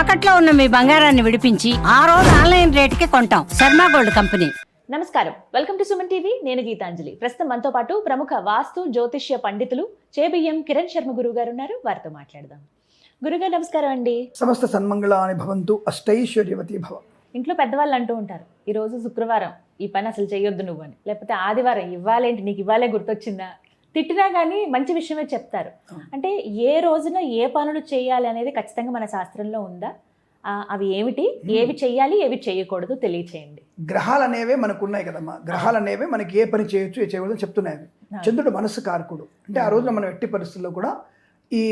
తాకట్లో ఉన్న మీ బంగారాన్ని విడిపించి ఆ రోజు ఆన్లైన్ రేటుకి కొంటాం. Sharma gold company. నమస్కారం. Welcome to Suman TV. నేను గీతాంజలి. ప్రస్తుతం మనతో పాటు ప్రముఖ వాస్తు జ్యోతిష్య పండితులు చేబియ్యం కిరణ్ శర్మ గురువు గారు ఉన్నారు వారితో మాట్లాడదాం. గురుగారు నమస్కారం అండి. సమస్త సన్మంగళాని భవంతు అష్టైశ్వర్యవతి భవ. ఇంట్లో పెద్దవాళ్ళు అంటూ ఉంటారు ఈ రోజు శుక్రవారం ఈ పని అసలు చేయొద్దు నువ్వు అని. లేకపోతే ఆదివారం ఇవ్వాలేంటి నీకు ఇవ్వాలే గుర్తొచ్చిందా? తిట్టినా కానీ మంచి విషయమే చెప్తారు. అంటే ఏ రోజున ఏ పనులు చేయాలి అనేది ఖచ్చితంగా మన శాస్త్రంలో ఉందా? అవి ఏమిటి? ఏవి చేయాలి? ఏవి చేయకూడదు? తెలియచేయండి. గ్రహాలు అనేవే మనకు ఉన్నాయి కదమ్మా. గ్రహాలు అనేవే మనకి ఏ పని చేయొచ్చు ఏ చేయకూడదు అని చెప్తున్నాయి. చంద్రుడు మనస్సు కారకుడు. అంటే ఆ రోజున మనం ఎట్టి పరిస్థితుల్లో కూడా ఈ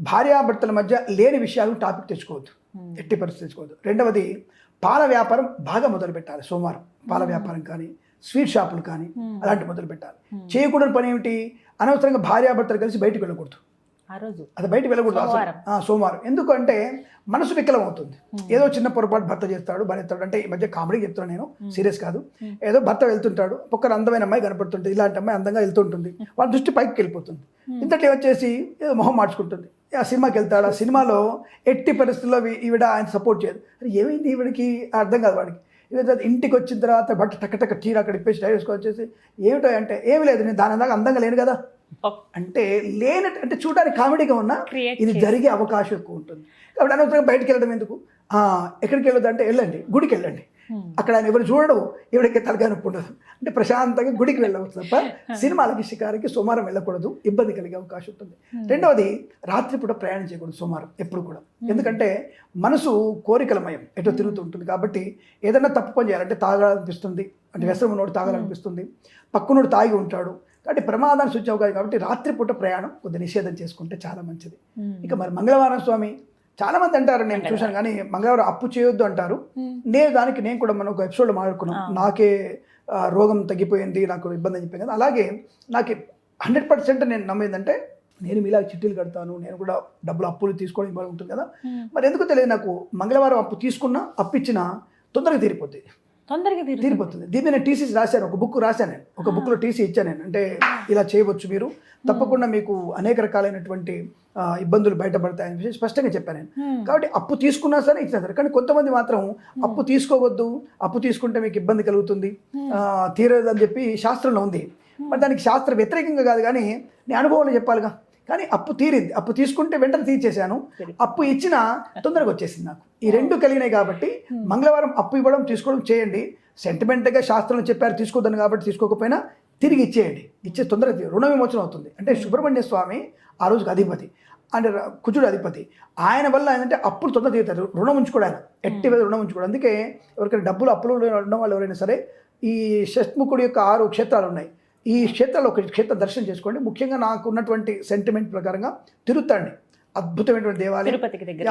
భార్యాభర్తల మధ్య లేని విషయాలు టాపిక్ తెచ్చుకోవద్దు. ఎట్టి పరిస్థితి తెచ్చుకోవద్దు. రెండవది పాల వ్యాపారం బాగా మొదలు పెట్టాలి సోమవారం. పాల వ్యాపారం కానీ స్వీట్ షాపులు కానీ అలాంటి మొదలు పెట్టాలి. చేయకూడని పని ఏమిటి? అనవసరంగా భార్యాభర్తలు కలిసి బయటికి వెళ్ళకూడదు. ఆ రోజు. అది బయటికి వెళ్ళకూడదు. అసలు. సోమవారం. ఆ, సోమవారం. ఎందుకు అంటే మనసు వికలం అవుతుంది ఏదో చిన్న పొరపాటు భర్త చేస్తాడు చేస్తాడు. అంటే ఈ మధ్య కామెడీ చెప్తున్నాను నేను సీరియస్ కాదు. ఏదో భర్త వెళ్తుంటాడు ఒక్కరు అందమైన అమ్మాయి కనపడుతుంటుంది ఇలాంటి అమ్మాయి అందంగా వెళ్తుంటుంది వాళ్ళ దృష్టి పైకి వెళ్ళిపోతుంది. ఇంతట్లో వచ్చేసి ఏదో మొహం మార్చుకుంటుంది. ఆ సినిమాకి వెళ్తాడు ఆ సినిమాలో ఎట్టి పరిస్థితుల్లో ఈవిడ ఆయన సపోర్ట్ చేయదు. అరే ఏమైంది ఈవిడికి? అర్థం కాదు వాడికి. ఈవిడ ఇంటికి వచ్చిన తర్వాత బట్ట టక్క టక్క చీర అక్కడ ఇప్పేసి డై వేసుకొని వచ్చేసి ఏమిటో అంటే ఏమి లేదు నేను దాని దాకా అందంగా లేను కదా. అంటే లేనట్టు అంటే చూడడానికి కామెడీగా ఉన్నా ఇది జరిగే అవకాశం ఎక్కువ ఉంటుంది. కాబట్టి అనవసరంగా బయటికి వెళ్ళడం ఎందుకు? ఆ, ఎక్కడికి అంటే వెళ్ళండి గుడికి వెళ్ళండి. అక్కడ ఆయన ఎవరు చూడడు. ఎవరికి తలకాయ నొప్పి ఉండదు అంటే ప్రశాంతంగా గుడికి వెళ్ళవచ్చు తప్ప సినిమాలకి షికారికి సోమవారం వెళ్ళకూడదు. ఇబ్బంది కలిగే అవకాశం ఉంటుంది. రెండవది రాత్రిపూట ప్రయాణం చేయకూడదు సోమవారం ఎప్పుడు కూడా. ఎందుకంటే మనసు కోరికలమయం. ఎటో తిరుగుతూ ఉంటుంది కాబట్టి ఏదైనా తప్పు పని చేయాలంటే తాగాలనిపిస్తుంది. అంటే వ్యసనం ఉన్నోడు తాగాలనిపిస్తుంది. పక్కనోడు తాగి ఉంటాడు. కాబట్టి ప్రమాదాన్ని సూచన అవకాశం కాబట్టి రాత్రిపూట ప్రయాణం కొద్దిగా నిషేధం చేసుకుంటే చాలా మంచిది. ఇక మరి మంగళవారం స్వామి చాలా మంది అంటారు నేను చూశాను కానీ మంగళవారం అప్పు చేయొద్దు అంటారు. నేను దానికి నేను కూడా మనం ఒక ఎపిసోడ్ మాట్లాడుకున్నాం. నాకే రోగం తగ్గిపోయింది నాకు ఇబ్బంది అని చెప్పాను కదా. అలాగే నాకు హండ్రెడ్ పర్సెంట్ నేను నమ్మేదంటే నేను మీలా చిట్టీలు కడతాను నేను కూడా డబ్బులు అప్పులు తీసుకోవడం ఇబ్బంది ఉంటుంది కదా. మరి ఎందుకు తెలియదు నాకు మంగళవారం అప్పు తీసుకున్నా అప్పు ఇచ్చినా తొందరగా తీరిపోతుంది తొందరగా తీరు తీరిపోతుంది. దీన్ని నేను టీసీ రాశాను ఒక బుక్ రాశాను నేను. ఒక బుక్లో టీసీ ఇచ్చాను నేను. అంటే ఇలా చేయవచ్చు మీరు. తప్పకుండా మీకు అనేక రకాలైనటువంటి ఇబ్బందులు బయటపడతాయని విషయం స్పష్టంగా చెప్పాను నేను. కాబట్టి అప్పు తీసుకున్నా సరే ఇచ్చినా సరే కానీ కొంతమంది మాత్రం అప్పు తీసుకోవద్దు అప్పు తీసుకుంటే మీకు ఇబ్బంది కలుగుతుంది ఆ, తీరదు అని చెప్పి శాస్త్రంలో ఉంది. మరి దానికి శాస్త్ర వ్యతిరేకంగా కాదు కానీ నేను అనుభవంలో చెప్పాలిగా. కానీ అప్పు తీరింది అప్పు తీసుకుంటే వెంటనే తీర్చేశాను. అప్పు ఇచ్చినా తొందరగా వచ్చేసింది నాకు. ఈ రెండు కలిగినాయి కాబట్టి మంగళవారం అప్పు ఇవ్వడం తీసుకోవడం చేయండి. సెంటిమెంట్గా శాస్త్రంలో చెప్పారు తీసుకోవద్దని కాబట్టి తీసుకోకపోయినా తిరిగి ఇచ్చేయండి. ఇచ్చే తొందరగా రుణ విమోచనం అవుతుంది. అంటే సుబ్రహ్మణ్య స్వామి ఆ రోజుకి అధిపతి. అంటే కుజుడు అధిపతి. ఆయన వల్ల ఏంటంటే అప్పులు తొందర తీరుతారు. రుణం ఆయన. ఎట్టి మీద రుణం ఉంచుకోడు. అందుకే ఎవరికైనా డబ్బులు అప్పులు ఉన్న వాళ్ళు ఎవరైనా సరే ఈ షష్ముఖుడి యొక్క ఆరు క్షేత్రాలు ఉన్నాయి. ఈ క్షేత్రాలు ఒక క్షేత్ర దర్శనం చేసుకోండి. ముఖ్యంగా నాకు ఉన్నటువంటి సెంటిమెంట్ ప్రకారంగా తిరుత్తండి. అద్భుతమైనటువంటి దేవాలయం. దగ్గర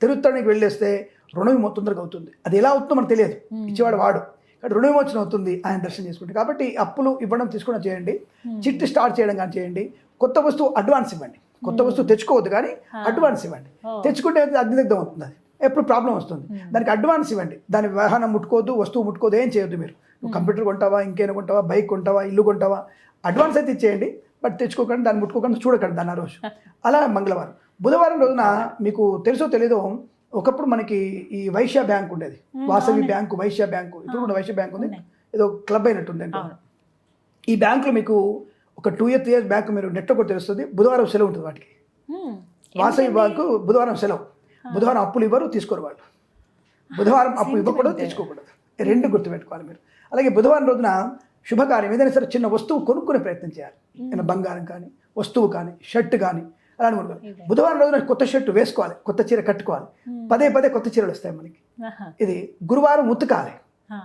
తిరుత్తడానికి వెళ్ళేస్తే రుణ విమోచన అవుతుంది. అది ఎలా అవుతుందో మనకు తెలియదు. ఇచ్చేవాడు వాడు. కాబట్టి రుణ విమోచన అవుతుంది. ఆయన దర్శనం చేసుకుంటే. కాబట్టి అప్పులు ఇవ్వడం తీసుకోవడం చేయండి. చిట్టి స్టార్ట్ చేయడం కానీ చేయండి. కొత్త వస్తువు అడ్వాన్స్ ఇవ్వండి. కొత్త వస్తువు తెచ్చుకోవద్దు కానీ అడ్వాన్స్ ఇవ్వండి. తెచ్చుకుంటే అది అగ్నిదగ్ధం అవుతుంది. అది ఎప్పుడు ప్రాబ్లం వస్తుంది. దానికి అడ్వాన్స్ ఇవ్వండి. దాని వాహనం ముట్టుకోవద్దు వస్తువు ముట్టుకోవద్దు ఏం చేయొద్దు మీరు. కంప్యూటర్ కొంటావా ఇంకేమైనా కొంటావా బైక్ కొంటావా ఇల్లు కొంటావా అడ్వాన్స్ అయితే ఇచ్చేయండి బట్ తెచ్చుకోకండి దాన్ని ముట్టుకోకండి చూడకండి దాన్ని ఆ రోజు. అలా మంగళవారం. బుధవారం రోజున మీకు తెలుసో తెలీదో ఒకప్పుడు మనకి ఈ వైశ్య బ్యాంక్ ఉండేది. వాసవి బ్యాంకు వైశ్య బ్యాంకు ఇప్పుడు కూడా వైశ్య బ్యాంక్ ఉంది. ఏదో క్లబ్ అయినట్టుంది అంటే ఈ బ్యాంకులో మీకు ఒక two year three years bank మీరు నెట్ ఒకటి తెలుస్తుంది. బుధవారం సెలవు ఉంటుంది వాటికి. వాసవి బ్యాంకు బుధవారం సెలవు. బుధవారం అప్పులు ఇవ్వరు తీసుకోరు వాళ్ళు. బుధవారం అప్పు ఇవ్వకూడదు తెచ్చుకోకూడదు ఈ రెండు గుర్తుపెట్టుకోవాలి మీరు. అలాగే బుధవారం రోజున శుభకార్యం ఏదైనా సరే చిన్న వస్తువు కొనుక్కునే ప్రయత్నం చేయాలి. ఏదైనా బంగారం కానీ వస్తువు కానీ షర్ట్ కానీ అలాంటి కొనుక్కోవాలి. బుధవారం రోజున కొత్త షర్ట్ వేసుకోవాలి కొత్త చీర కట్టుకోవాలి. పదే పదే కొత్త చీరలు వస్తాయి మనకి. ఇది గురువారం ఉతకాలి.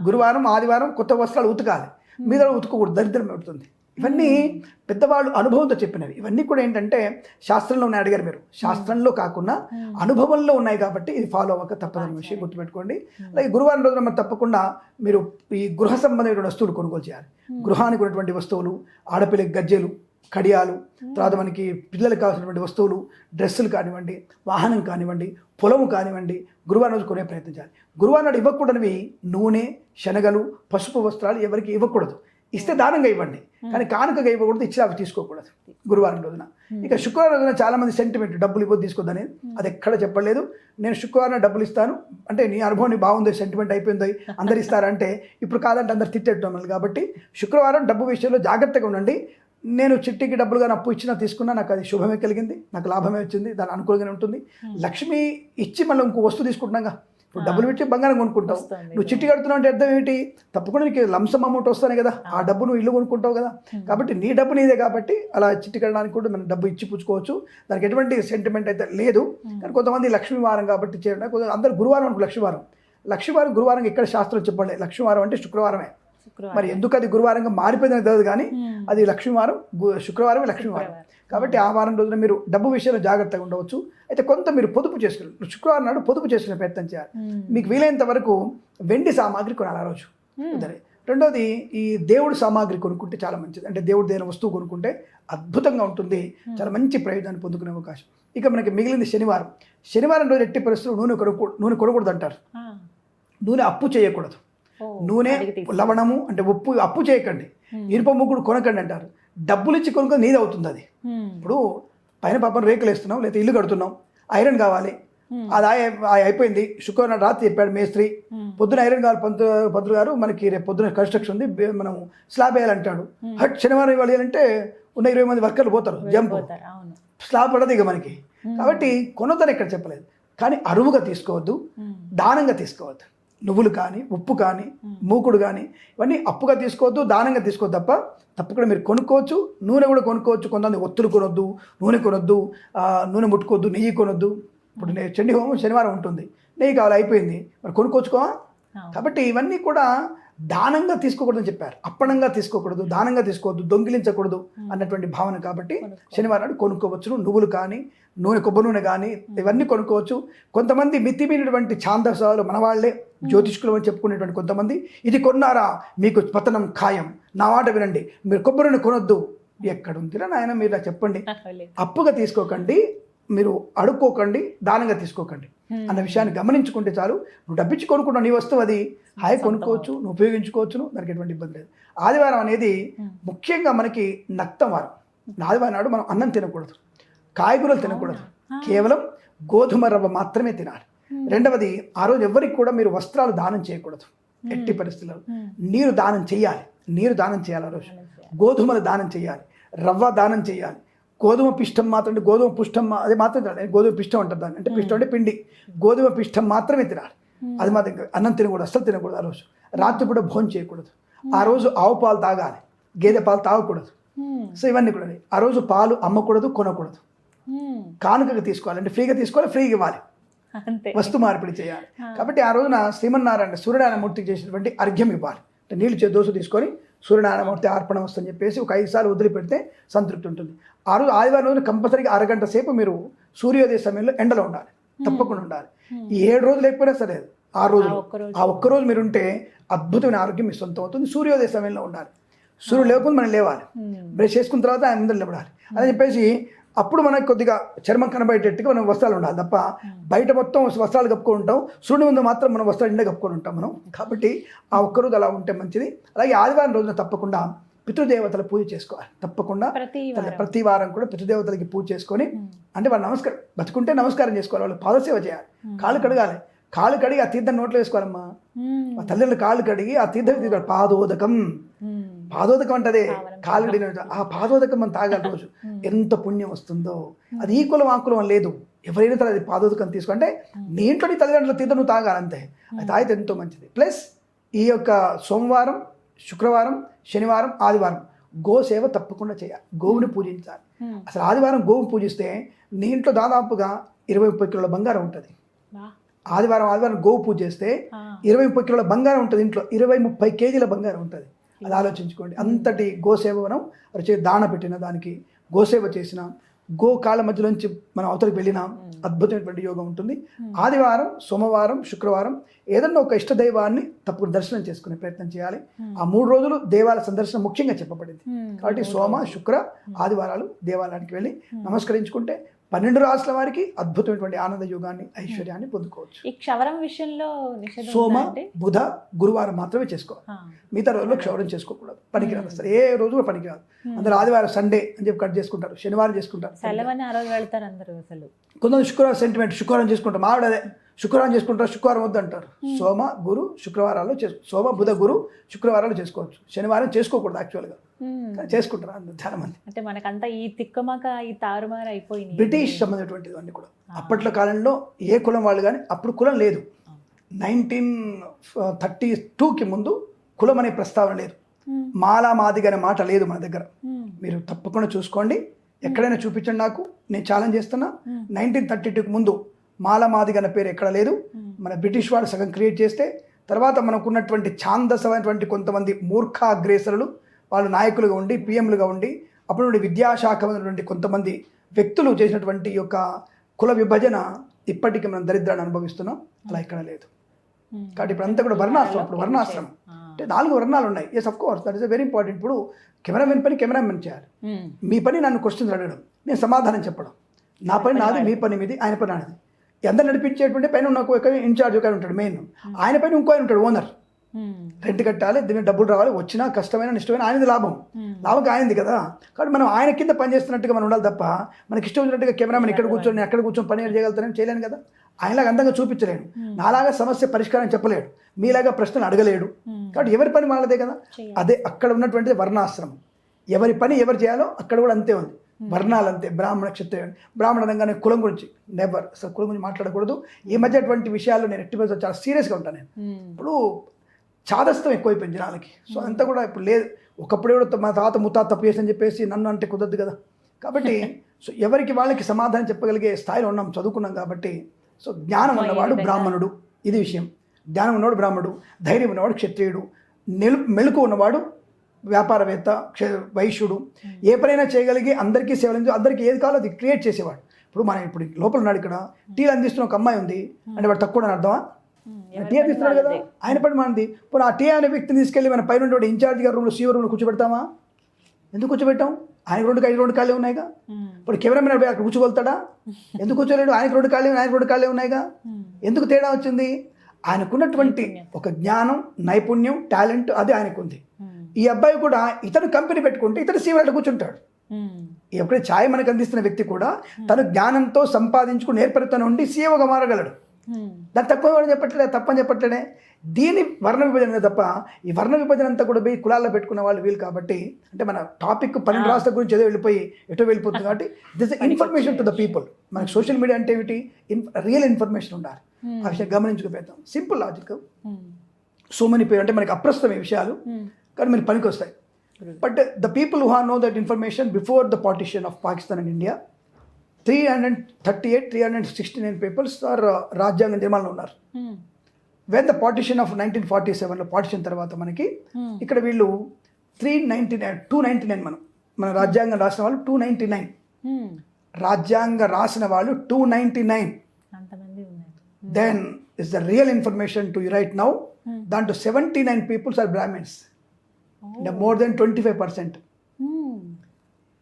గురువారం ఆదివారం కొత్త వస్త్రాలు ఉతకాలి. మీద ఉతుకోకూడదు దరిద్రం పెడుతుంది. ఇవన్నీ పెద్దవాళ్ళు అనుభవంతో చెప్పినవి. ఇవన్నీ కూడా ఏంటంటే శాస్త్రంలో ఉన్నాయి అడిగారు మీరు. శాస్త్రంలో కాకుండా అనుభవంలో ఉన్నాయి కాబట్టి ఇది ఫాలో అవ్వక తప్పదని విషయం గుర్తుపెట్టుకోండి. అలాగే గురువారం రోజున మరి తప్పకుండా మీరు ఈ గృహ సంబంధమైన వస్తువులు కొనుగోలు చేయాలి. గృహానికి ఉన్నటువంటి వస్తువులు ఆడపిల్లకి గజ్జెలు కడియాలు తర్వాత మనకి పిల్లలకు కావాల్సినటువంటి వస్తువులు డ్రెస్సులు కానివ్వండి వాహనం కానివ్వండి పొలము కానివ్వండి గురువారం రోజు కొనే ప్రయత్నం చేయాలి. గురువారం నాడు ఇవ్వకూడనివి నూనె శనగలు పసుపు వస్త్రాలు ఎవరికి ఇవ్వకూడదు. ఇస్తే దానంగా ఇవ్వండి. కానీ కానుకగా ఇవ్వకూడదు ఇచ్చి అవి తీసుకోకూడదు గురువారం రోజున. ఇక శుక్రవారం రోజున చాలా మంది సెంటిమెంట్ డబ్బులు ఇవ్వద్దు తీసుకోద్దని అది ఎక్కడ చెప్పలేదు. నేను శుక్రవారం డబ్బులు ఇస్తాను. అంటే నీ అనుభవం బాగుంది సెంటిమెంట్ అయిపోయింది అందరు ఇస్తారంటే ఇప్పుడు కాదంటే అందరు తిట్టేటం మళ్ళీ కాబట్టి శుక్రవారం డబ్బు విషయంలో జాగ్రత్తగా ఉండండి. నేను చిట్టికి డబ్బులు కానీ అప్పు ఇచ్చినా తీసుకున్నా నాకు అది శుభమే కలిగింది నాకు లాభమే వచ్చింది దాని అనుకూలంగానే ఉంటుంది. లక్ష్మి ఇచ్చి మళ్ళీ ఇంకో వస్తువు తీసుకుంటున్నాగా. ఇప్పుడు డబ్బులు పెట్టి బంగారం కొనుక్కుంటావు. నువ్వు చిట్టి కడుతున్నావు అంటే అర్థం ఏంటి? తప్పకుండా నీకు లంసమ్ అమౌంట్ వస్తానే కదా. ఆ. డబ్బు నువ్వు ఇల్లు కొనుక్కుంటావు కదా. కాబట్టి నీ డబ్బు నీదే కాబట్టి అలా చిట్టి కట్టడానికి కూడా మనం డబ్బు ఇచ్చి పుచ్చుకోవచ్చు. దానికి ఎటువంటి సెంటిమెంట్ అయితే లేదు. కానీ కొంతమంది లక్ష్మీ వారం కాబట్టి చేయడం కొంత అందరు గురువారం అనుకో లక్ష్మీవారం. లక్ష్మీవారం గురువారం ఇక్కడ శాస్త్రం చెప్పలేదు లక్ష్మీవారం అంటే శుక్రవారమే. శుక్రవారం మరి ఎందుకు అది గురువారంగా మారిపోయిందని తెలియదు కానీ. అది లక్ష్మీవారం శుక్రవారమే లక్ష్మీవారం. కాబట్టి ఆ వారం రోజున మీరు డబ్బు విషయంలో జాగ్రత్తగా ఉండవచ్చు. అయితే కొంత మీరు పొదుపు చేసుకుని శుక్రవారం నాడు పొదుపు చేసుకునే ప్రయత్నం చేయాలి. మీకు వీలైనంత వరకు వెండి సామాగ్రి కొనాలి ఆ రోజు. రెండోది ఈ దేవుడు సామాగ్రి కొనుక్కుంటే చాలా మంచిది. అంటే దేవుడు దేని వస్తువు కొనుక్కుంటే అద్భుతంగా ఉంటుంది. చాలా మంచి ప్రయోజనాన్ని పొందుకునే అవకాశం. ఇక మనకి మిగిలింది శనివారం. శనివారం రోజు ఎట్టి పరిస్థితులు నూనె కొనకూ నూనె కొనకూడదు అంటారు. నూనె అప్పు చేయకూడదు. నూనె. లవణము అంటే ఉప్పు అప్పు చేయకండి. ఇనుప ముగ్గుడు కొనకండి అంటారు. డబ్బులు ఇచ్చి కొనుక్కొని నీది అవుతుంది అది. ఇప్పుడు పైన పాపం రేకులు వేస్తున్నాం లేకపోతే ఇల్లు కడుతున్నాం ఐరన్ కావాలి. అది అయిపోయింది. శుక్రవారం రాత్రి చెప్పాడు మేస్త్రి. పొద్దున ఐరన్ కావాలి పంతు పంతులు గారు మనకి రేపు పొద్దున కన్స్ట్రక్షన్ ఉంది మనం స్లాబ్ వేయాలంటాడు. హట్ శనివారం ఇవ్వాలి అంటే ఉన్న ఇరవై మంది వర్కర్లు పోతారు జంప్. స్లాబ్ పడదు ఇక మనకి. కాబట్టి కొనొద్దని ఇక్కడ చెప్పలేదు. కానీ అరువుగా తీసుకోవద్దు. దానంగా తీసుకోవద్దు. నువ్వులు కానీ ఉప్పు కానీ మూకుడు కానీ ఇవన్నీ అప్పుగా తీసుకోవద్దు దానంగా తీసుకోవద్దు తప్ప తప్పకుండా మీరు కొనుక్కోవచ్చు నూనె కూడా కొనుక్కోవచ్చు. కొంతమంది ఒత్తులు కొనొద్దు నూనె కొనొద్దు నూనె ముట్టుకోవద్దు నెయ్యి కొనొద్దు. ఇప్పుడు నేను చండి హోమం శనివారం ఉంటుంది నెయ్యి కావాలి అయిపోయింది. మరి కొనుక్కోవచ్చుకోవా. కాబట్టి ఇవన్నీ కూడా దానంగా తీసుకోకూడదని చెప్పారు. అప్పణంగా తీసుకోకూడదు దానంగా తీసుకోవద్దు దొంగిలించకూడదు అన్నటువంటి భావన కాబట్టి శనివారం నాడు కొనుక్కోవచ్చు నువ్వులు కానీ నూనె కొబ్బరి నూనె కానీ ఇవన్నీ కొనుక్కోవచ్చు. కొంతమంది మితిమీరినటువంటి ఛాందసాలు మన వాళ్ళే జ్యోతిష్కులు అని చెప్పుకునేటువంటి కొంతమంది ఇది కొన్నారా? మీకు పతనం ఖాయం. నా మాట వినండి. మీరు కొబ్బరి నూనె కొనొద్దు. ఎక్కడుందిరా నాయన? మీరు నాకు చెప్పండి. అప్పుగా తీసుకోకండి. మీరు అడుక్కోకండి దానంగా తీసుకోకండి. అన్న విషయాన్ని గమనించుకుంటే చాలు. నువ్వు డబ్బిచ్చి కొనుక్కుంటావు నీ వస్తువు అది హాయి కొనుక్కోవచ్చు నువ్వు ఉపయోగించుకోవచ్చును దానికి ఎటువంటి ఇబ్బంది లేదు. ఆదివారం అనేది ముఖ్యంగా మనకి నక్తం వారం. ఆదివారం నాడు మనం అన్నం తినకూడదు. కాయగూరలు తినకూడదు. కేవలం గోధుమ రవ్వ మాత్రమే తినాలి. రెండవది ఆ రోజు ఎవరికి కూడా మీరు వస్త్రాలు దానం చేయకూడదు. ఎట్టి పరిస్థితుల్లో. నీరు దానం చేయాలి. నీరు దానం చేయాలి ఆ రోజు. గోధుమలు దానం చేయాలి. రవ్వ దానం చేయాలి. గోధుమ పిష్టం మాత్రం అంటే గోధుమ పుష్టం అది మాత్రం తినాలి. గోధుమ పిష్టం అంటారు దాన్ని. అంటే పిష్టం అంటే పిండి. గోధుమ పిష్టం మాత్రమే తినాలి. అది మాత్రం అన్నం తినకూడదు అస్సలు తినకూడదు ఆ రోజు. రాత్రిపూట భోజనం చేయకూడదు. ఆ రోజు ఆవు పాలు తాగాలి. గేదె పాలు తాగకూడదు. సో ఇవన్నీ కూడా ఆ రోజు పాలు అమ్మకూడదు కొనకూడదు. కానుకగా తీసుకోవాలి. అంటే ఫ్రీగా తీసుకోవాలి ఫ్రీగా ఇవ్వాలి. వస్తు మార్పిడి చేయాలి. కాబట్టి ఆ రోజున శ్రీమన్నారాయణ సూర్యనారాయణమూర్తికి చేసినటువంటి అర్ఘ్యం ఇవ్వాలి. అంటే నీళ్ళు చే దోశ తీసుకొని సూర్యనారాయణమూర్తి అర్పణ వస్తుందని చెప్పేసి ఒక ఐదు సార్లు వదిలిపెడితే సంతృప్తి ఉంటుంది. ఆ రోజు ఆదివారం రోజున కంపల్సరీగా అరగంట సేపు మీరు సూర్యోదయ సమయంలో ఎండలో ఉండాలి. తప్పకుండా ఉండాలి. ఈ ఏడు రోజులు లేకపోయినా సరే ఆ రోజు. ఆ ఒక్క రోజు. మీరు ఉంటే అద్భుతమైన ఆరోగ్యం మీ సొంతం అవుతుంది. సూర్యోదయ సమయంలో ఉండాలి. సూర్యుడు లేకుండా మనం లేవాలి. బ్రష్ చేసుకున్న తర్వాత ఆయన ముందర నిలబడాలి అని చెప్పేసి అప్పుడు మనకు కొద్దిగా చర్మం కనబడేటట్టుగా మనం వస్త్రాలు ఉండాలి. తప్ప బయట మొత్తం వస్త్రాలు కప్పుకొని ఉంటాం సూర్యుని ముందు మాత్రం మనం వస్త్రాలు నిండా కప్పుకొని ఉంటాం మనం. కాబట్టి ఆ ఒక్కరోజు అలా ఉంటే మంచిది. అలాగే ఆదివారం రోజున తప్పకుండా పితృదేవతల పూజ చేసుకోవాలి. తప్పకుండా ప్రతి వారం. కూడా పితృదేవతలకి పూజ చేసుకొని అంటే వాళ్ళు నమస్కారం బతుకుంటే నమస్కారం చేసుకోవాలి. వాళ్ళు పాదసేవ చేయాలి. కాళ్ళు కడగాలి. కాళ్ళు కడిగి ఆ తీర్థం నోట్లో వేసుకోవాలమ్మా. తల్లిదండ్రులు కాళ్ళు కడిగి ఆ తీర్థం తీసుకోవాలి. పాదోదకం. పాదోదకం అంటే కాలు కడిగిన ఆ పాదోదకం మనం తాగాలి రోజు. ఎంత పుణ్యం వస్తుందో. అది ఈ కులం ఆ కులం లేదు. ఎవరైనా సరే అది పాదోదకం తీసుకుంటే నీ ఇంట్లో నీ తల్లిదండ్రుల తీర్థం నువ్వు తాగాలి అంతే. అది తాగితే ఎంతో మంచిది. ప్లస్ ఈ యొక్క సోమవారం శుక్రవారం శనివారం ఆదివారం గోసేవ తప్పకుండా చేయాలి. గోవుని పూజించాలి. అసలు ఆదివారం గోవుని పూజిస్తే నీ ఇంట్లో దాదాపుగా ఇరవై ముప్పై కిలోల బంగారం ఉంటుంది. ఆదివారం ఆదివారం గోవు పూజ చేస్తే. ఇరవై ముప్పై కిలోల బంగారం ఉంటుంది ఇంట్లో. ఇరవై ముప్పై కేజీల బంగారం ఉంటుంది. అది ఆలోచించుకోండి. అంతటి గోసేవ మనం రచే దాన పెట్టిన దానికి గోసేవ చేసిన గో కాళ్ళ మధ్యలోంచి మనం అవతలికి వెళ్ళిన అద్భుతమైనటువంటి యోగం ఉంటుంది. ఆదివారం సోమవారం శుక్రవారం ఏదన్నా ఒక ఇష్ట దైవాన్ని తప్పకుండా దర్శనం చేసుకునే ప్రయత్నం చేయాలి. ఆ మూడు రోజులు దేవాలయ సందర్శన ముఖ్యంగా చెప్పబడింది. కాబట్టి సోమ శుక్ర ఆదివారాలు దేవాలయానికి వెళ్ళి నమస్కరించుకుంటే పన్నెండు రాష్ట్రాల వారికి అద్భుతమైనటువంటి ఆనంద యోగాన్ని ఐశ్వర్యాన్ని పొందుకోవచ్చు. ఈ క్షవరం విషయంలో సోమ బుధ గురువారం మాత్రమే చేసుకోవాలి. మిగతా రోజుల్లో క్షౌరం చేసుకోకూడదు. పనికిరాదు అసలు ఏ రోజు కూడా పనికిరాదు. అందరూ ఆదివారం సండే అని చెప్పి కట్ చేసుకుంటారు. శనివారం చేసుకుంటారు. కొంతమంది శుక్రవారం సెంటిమెంట్ శుక్రవారం చేసుకుంటాం ఆవిడ శుక్రవారం చేసుకుంటారు? శుక్రవారం వద్దు అంటారు సోమ గురు శుక్రవారాల్లో చేసుకో సోమ బుధ గురు శుక్రవారాలు చేసుకోవచ్చు. శనివారం చేసుకోకూడదు యాక్చువల్గా. కానీ చేసుకుంటారు చాలా మంది. అంటే మనకంతా ఈ తిక్కమక ఈ తారుమారు అయిపోయింది బ్రిటిష్ సంబంధించినటువంటిది అన్ని కూడా. అప్పట్లో కాలంలో ఏ కులం వాళ్ళు కానీ అప్పుడు కులం లేదు. నైన్టీన్ థర్టీ టూకి ముందు కులం అనే ప్రస్తావన లేదు. ఉమ్. మాలా మాదిగ అనే మాట లేదు మన దగ్గర. మీరు తప్పకుండా చూసుకోండి. ఎక్కడైనా చూపించండి నాకు. నేను ఛాలెంజ్ చేస్తున్నా. Hmm. నైన్టీన్ థర్టీ టూకి ముందు మాలా మాదిగ అనే పేరు ఎక్కడ లేదు. మన బ్రిటిష్ వాడు సగం క్రియేట్ చేస్తే తర్వాత మనకున్నటువంటి ఛాందసమైనటువంటి కొంతమంది మూర్ఖ అగ్రేసరులు వాళ్ళు నాయకులుగా ఉండి పిఎంలుగా ఉండి అప్పుడు నుండి విద్యాశాఖ ఉన్నటువంటి కొంతమంది వ్యక్తులు చేసినటువంటి యొక్క కుల విభజన ఇప్పటికీ మనం దరిద్రాన్ని అనుభవిస్తున్నాం. అలా ఇక్కడ లేదు. కాబట్టి ఇప్పుడు అంతా కూడా వర్ణాశ్రమం ఇప్పుడు వర్ణాశ్రమం. అంటే నాలుగు వర్ణాలు ఉన్నాయి. Yes of course that is very important ఇప్పుడు కెమెరామెన్ పని కెమెరామెన్ చేయాలి. మీ పని నన్ను క్వశ్చన్స్ అడగడం. నేను సమాధానం చెప్పడం. నా పని నాది మీ పని మీది ఆయన పని నాది. ఎంత నడిపించేటువంటి పైన నాకు ఒక ఇన్ఛార్జ్ ఒక ఉంటాడు మెయిన్. ఆయన పైన ఇంకో ఆయన ఉంటాడు ఓనర్. రెంట్ కట్టాలి దీనికి డబ్బులు రావాలి వచ్చినా కష్టమైన ఇష్టమైన ఆయనది లాభం. లాభం ఆయనది కదా. కాబట్టి మనం ఆయన కింద పని చేస్తున్నట్టుగా మనం ఉండాలి తప్ప మనకి ఇష్టం వచ్చినట్టుగా కెమెరామెన్ ఇక్కడ కూర్చొని నేను అక్కడ కూర్చొని పని చేయగలుగుతానని చేయలేను కదా. ఆయనలాగా అందంగా చూపించలేడు. నాలాగా సమస్య పరిష్కారం చెప్పలేడు. మీలాగా ప్రశ్నలు అడగలేడు. కాబట్టి ఎవరి పని వాళ్ళదే కదా. అదే అక్కడ ఉన్నటువంటిది వర్ణాశ్రమం. ఎవరి పని ఎవరు చేయాలో అక్కడ కూడా అంతే ఉంది. వర్ణాలు అంతే బ్రాహ్మణ క్షత్రియ బ్రాహ్మణ అనగానే కులం గురించి. నెవర్ అసలు కులం గురించి మాట్లాడకూడదు. ఈ మధ్య అటువంటి విషయాల్లో నేను ఎట్టి చాలా సీరియస్గా ఉంటాను నేను. ఉమ్. ఇప్పుడు చాదస్తం ఎక్కువైపోయింది జనాలకి. సో అంతా కూడా ఇప్పుడు లేదు. ఒకప్పుడు కూడా మా తాత ముత్తాత తప్పు చేసి చెప్పేసి నన్ను అంటే కుదరదు కదా. కాబట్టి సో ఎవరికి వాళ్ళకి సమాధానం చెప్పగలిగే స్థాయిలో ఉన్నాం చదువుకున్నాం కాబట్టి. సో జ్ఞానం ఉన్నవాడు బ్రాహ్మణుడు. ఇది విషయం. జ్ఞానం ఉన్నవాడు బ్రాహ్మణుడు. ధైర్యం ఉన్నవాడు క్షత్రియుడు. నెలు మెలకు ఉన్నవాడు వ్యాపారవేత్త క్ష వైశ్యుడు ఏ పనైనా చేయగలిగి అందరికీ సేవలు అందరికీ ఏది కావాలో అది క్రియేట్ చేసేవాడు. ఇప్పుడు మన ఇప్పుడు లోపల ఉన్నాడు ఇక్కడ టీలు అందిస్తున్న ఒక అమ్మాయి ఉంది అంటే వాడు తక్కువ అని అర్థమా. టీ అందిస్తున్నాడు కదా ఆయన పని మనది. ఇప్పుడు ఆ టీ అనే వ్యక్తిని తీసుకెళ్ళి మన పైన ఉన్నటువంటి ఇన్ఛార్జ్ గారు రూమ్లో సీఓ రూమ్లో కూర్చోబెడతామా? ఎందుకు కూర్చోబెట్టాం? ఆయన రెండు ఐదు రెండు కాళ్ళే ఉన్నాయిగా. ఇప్పుడు కెమెరామెన్ అక్కడ కూర్చోగలుగుతాడా? ఎందుకు కూర్చోలేడు? ఆయనకు రెండు కాళ్ళే ఉన్నాయి, ఆయనకు రెండు కాళ్ళే ఉన్నాయిగా. ఎందుకు తేడా వచ్చింది? ఆయనకున్నటువంటి ఒక జ్ఞానం నైపుణ్యం టాలెంట్ అది ఆయనకుంది. ఈ అబ్బాయి కూడా ఇతను కంపెనీ పెట్టుకుంటే ఇతను సీఓ కూర్చుంటాడు. ఉమ్. ఎప్పుడైతే ఛాయ్ మనకు అందిస్తున్న వ్యక్తి కూడా తను జ్ఞానంతో సంపాదించుకుని నేర్పరితను ఉండి సీఏఓగా మారగలడు. ఉమ్. దాన్ని తక్కువ వాడు చెప్పట్లేదు? తప్పని చెప్పట్లేనే. దీని వర్ణ విభజన తప్ప ఈ వర్ణ విభజన అంతా కూడా పోయి కులాల్లో పెట్టుకున్న వాళ్ళు వీలు కాబట్టి అంటే మన టాపిక్ పన్నెండు రాష్ట్రాల గురించి ఏదో వెళ్ళిపోయి ఎటో వెళ్ళిపోతుంది కాబట్టి this information to the people. మనకి సోషల్ మీడియా అంటే ఏమిటి? రియల్ ఇన్ఫర్మేషన్ ఉండాలి. ఆ విషయం గమనించుకుపోతాం సింపుల్ లాజిక్. సో మెనీ పేరు అంటే మనకి అప్రస్తుతం ఈ విషయాలు. కానీ మీరు పనికి వస్తాయి but the people who know that information before the partition of Pakistan and India three hundred thirty eight three hundred sixty nine peoples are రాజ్యాంగ నిర్మాణంలో ఉన్నారు. When the partition of nineteen forty సెవెన్లో పార్టిషన్ తర్వాత మనకి Hmm. ఇక్కడ వీళ్ళు three ninety nine two ninety nine మనం మన రాజ్యాంగం రాసిన వాళ్ళు టూ నైంటీ నైన్. రాజ్యాంగ రాసిన వాళ్ళు two ninety nine then is the real information to right now దాంట్లో seventy nine peoples are Brahmins. More then twenty five percent. Um.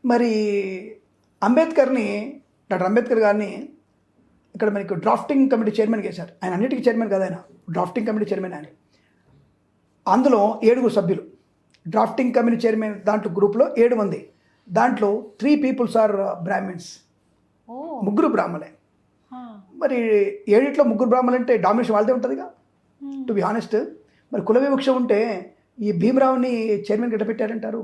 మరి అంబేద్కర్ని డాక్టర్ అంబేద్కర్ గారిని ఇక్కడ మనకి డ్రాఫ్టింగ్ కమిటీ చైర్మన్ చేశారు. ఆయన అన్నిటికీ చైర్మన్ కదా ఆయన. డ్రాఫ్టింగ్ కమిటీ చైర్మన్ ఆయన. అందులో ఏడుగురు సభ్యులు. డ్రాఫ్టింగ్ కమిటీ చైర్మన్ దాంట్లో గ్రూప్లో ఏడు మంది దాంట్లో త్రీ పీపుల్స్ ఆర్ బ్రాహ్మిన్స్ ముగ్గురు బ్రాహ్మణే. మరి ఏడిట్లో ముగ్గురు బ్రాహ్మణులు అంటే డామినేషన్ వాళ్ళదే ఉంటుందిగా. ఉమ్. టు బి ఆనెస్ట్ మరి కుల వివక్ష ఉంటే ఈ భీమరావుని చైర్మన్ గట్ట పెట్టారంటారు?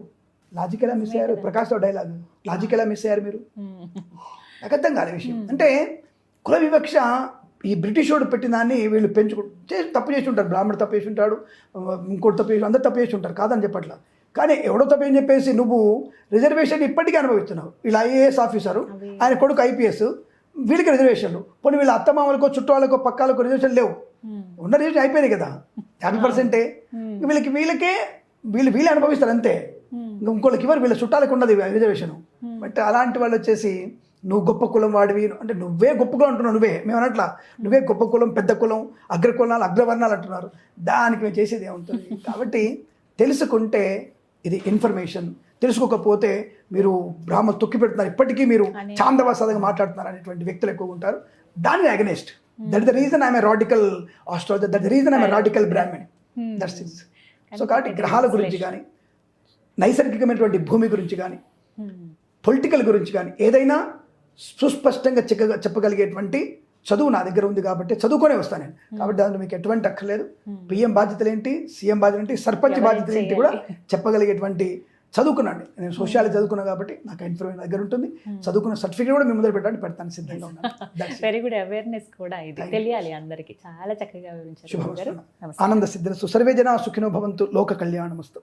లాజిక్ ఎలా మిస్ అయ్యారు? ప్రకాష్ రావు డైలాగ్ లాజిక్ ఎలా మిస్ అయ్యారు మీరు? ఉమ్. నాకు అర్థం కాలే విషయం. అంటే కుల వివక్ష ఈ బ్రిటిష్ వాడు పెట్టిన దాన్ని వీళ్ళు పెంచుకు చేసి తప్పు చేసి ఉంటారు బ్రాహ్మణుడు తప్పు చేసి ఉంటాడు ఇంకోటి తప్పు చేసి అందరు తప్పు చేసి ఉంటారు కాదని చెప్పట్లా. కానీ ఎవడో తప్పు అని చెప్పేసి నువ్వు రిజర్వేషన్ ఇప్పటికీ అనుభవిస్తున్నావు. వీళ్ళ ఐఏఎస్ ఆఫీసరు ఆయన కొడుకు ఐపీఎస్ వీళ్ళకి రిజర్వేషన్లు పోనీ వీళ్ళ అత్తమామలకో చుట్టాలకో పక్కాలకో రిజర్వేషన్ లేవు. ఉన్న రిజర్వేషన్ అయిపోయినాయి కదా. యాభై పర్సెంటే. వీళ్ళకి వీళ్ళకే వీళ్ళు వీళ్ళే అనుభవిస్తారు అంతే. ఉమ్. ఇంకా ఇంకోళ్ళకి ఇవ్వరు వీళ్ళ చుట్టాలకు ఉన్నది రిజర్వేషన్. బట్ అలాంటి వాళ్ళు వచ్చేసి నువ్వు గొప్ప కులం వాడివి. అంటే నువ్వే గొప్ప కులం అంటున్నావు నువ్వే. మేము అనట్లా నువ్వే గొప్ప కులం పెద్ద కులం అగ్ర కులాలు అగ్రవర్ణాలు అంటున్నారు. దానికి మేము చేసేది ఏముంటుంది? కాబట్టి తెలుసుకుంటే ఇది ఇన్ఫర్మేషన్. తెలుసుకోకపోతే మీరు బ్రాహ్మ తొక్కి పెడుతున్నారు ఇప్పటికీ మీరు చాందవాసాలుగా మాట్లాడుతున్నారు అనేటువంటి వ్యక్తులు ఎక్కువ ఉంటారు. దాని against that the reason I'm radical astrologer that the reason I'm radical Brahmin that's it so కాబట్టి గ్రహాల గురించి కానీ నైసర్గికమైనటువంటి భూమి గురించి కానీ పొలిటికల్ గురించి కానీ ఏదైనా సుస్పష్టంగా చెక్క చెప్పగలిగేటువంటి చదువు నా దగ్గర ఉంది కాబట్టి చదువుకొనే వస్తాను నేను. కాబట్టి దాంట్లో మీకు ఎటువంటి అక్కర్లేదు. పిఎం బాధ్యతలు ఏంటి సీఎం బాధ్యతలు ఏంటి సర్పంచ్ బాధ్యతలు ఏంటి కూడా చెప్పగలిగేటువంటి చదువుకున్నాను నేను సోషాలజీ చదువుకున్నా కాబట్టి నాకు ఇన్ఫర్మేషన్ దగ్గర ఉంటుంది. చదువుకున్న సర్టిఫికేట్ కూడా మీ ముందర పెట్టడానికి పెడతాను సిద్ధంగా ఉన్నాను. వెరీ గుడ్ అవేర్నెస్ కూడా ఇది. తెలియాలి అందరికి. చాలా చక్కగా వివరించారు. ఆనంద సిద్ధిరస్తు సర్వే జన సుఖినో భవంతు లోక కళ్యాణమస్తు.